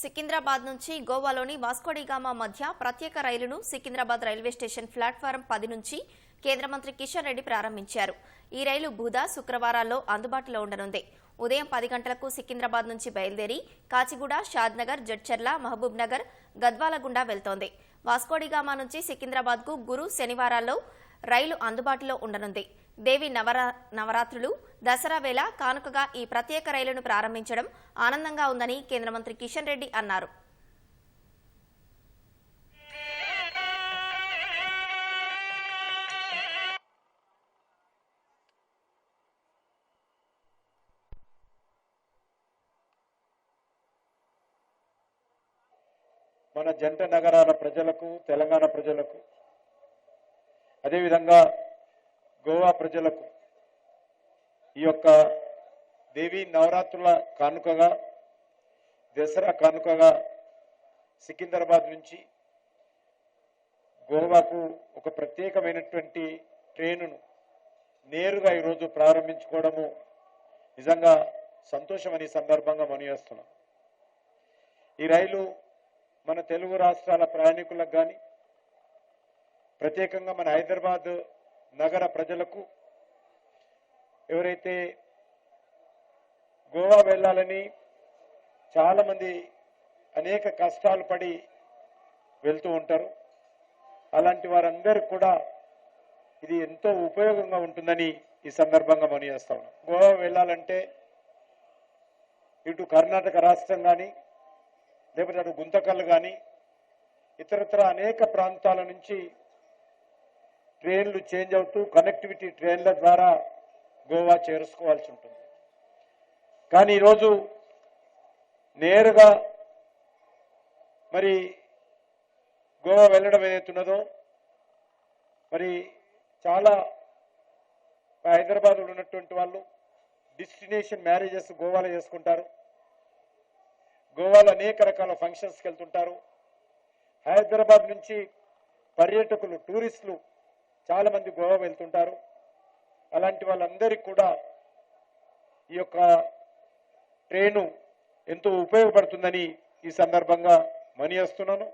సికింద్రాబాద్ నుంచి గోవాలోని వాస్కోడిగామా మధ్య ప్రత్యేక రైలును సికింద్రాబాద్ రైల్వే స్టేషన్ ప్లాట్ఫారం పది నుంచి కేంద్ర మంత్రి కిషన్ రెడ్డి ప్రారంభించారు. ఈ రైలు బుధ శుక్రవారాల్లో అందుబాటులో ఉండనుంది. ఉదయం పది గంటలకు సికింద్రాబాద్ నుంచి బయలుదేరి కాచిగూడ షాద్నగర్ జడ్చర్ల మహబూబ్ నగర్ గద్వాల గుండా వెళ్తోంది. వాస్కోడిగామా నుంచి సికింద్రాబాద్కు గురు శనివారాల్లో రైలు అందుబాటులో ఉండనుంది. దేవి నవరా నవరాత్రులు దసరా వేళ కానుకగా ఈ ప్రత్యేక రైలును ప్రారంభించడం ఆనందంగా ఉందని కేంద్ర మంత్రి కిషన్ రెడ్డి అన్నారు. మన జంట నగరాల ప్రజలకు తెలంగాణ ప్రజలకు అదేవిధంగా గోవా ప్రజలకు ఈ యొక్క దేవీ నవరాత్రుల కానుకగా దసరా కానుకగా సికింద్రాబాద్ నుంచి గోవాకు ఒక ప్రత్యేకమైనటువంటి ట్రైనును నేరుగా ఈరోజు ప్రారంభించుకోవడము నిజంగా సంతోషమని ఈ సందర్భంగా మనయేస్తున్నాం ఈ రైలు మన తెలుగు రాష్ట్రాల ప్రయాణికులకు కానీ ప్రత్యేకంగా మన హైదరాబాద్ నగర ప్రజలకు ఎవరైతే గోవా వెళ్ళాలని చాలామంది అనేక కష్టాలు పడి వెళ్తూ ఉంటారు. అలాంటి వారందరికి కూడా ఇది ఎంతో ఉపయోగంగా ఉంటుందని ఈ సందర్భంగా మనయేస్తా ఉన్నాం. గోవా వెళ్ళాలంటే ఇటు కర్ణాటక రాష్ట్రం కానీ లేకపోతే అటు గుంతకల్లు కానీ ఇతరత్ర అనేక ప్రాంతాల నుంచి ట్రైన్లు చేంజ్ అవుతూ కనెక్టివిటీ ట్రైన్ల ద్వారా గోవా చేరుకోవాల్సి ఉంటుంది. కానీ ఈరోజు నేరుగా మరి గోవా వెళ్ళడం ఏదైతున్నదో మరి చాలా హైదరాబాద్లో ఉన్నటువంటి వాళ్ళు డెస్టినేషన్ మ్యారేజెస్ గోవాలో చేసుకుంటారు. గోవాలో అనేక రకాల ఫంక్షన్స్కి వెళ్తుంటారు. హైదరాబాద్ నుంచి పర్యాటకులు టూరిస్టులు చాలా మంది గోవా వెళ్తుంటారు. అలాంటి వాళ్ళందరికీ కూడా ఈ యొక్క ట్రైను ఎంతో ఉపయోగపడుతుందని ఈ సందర్భంగా మనీ వస్తున్నాను.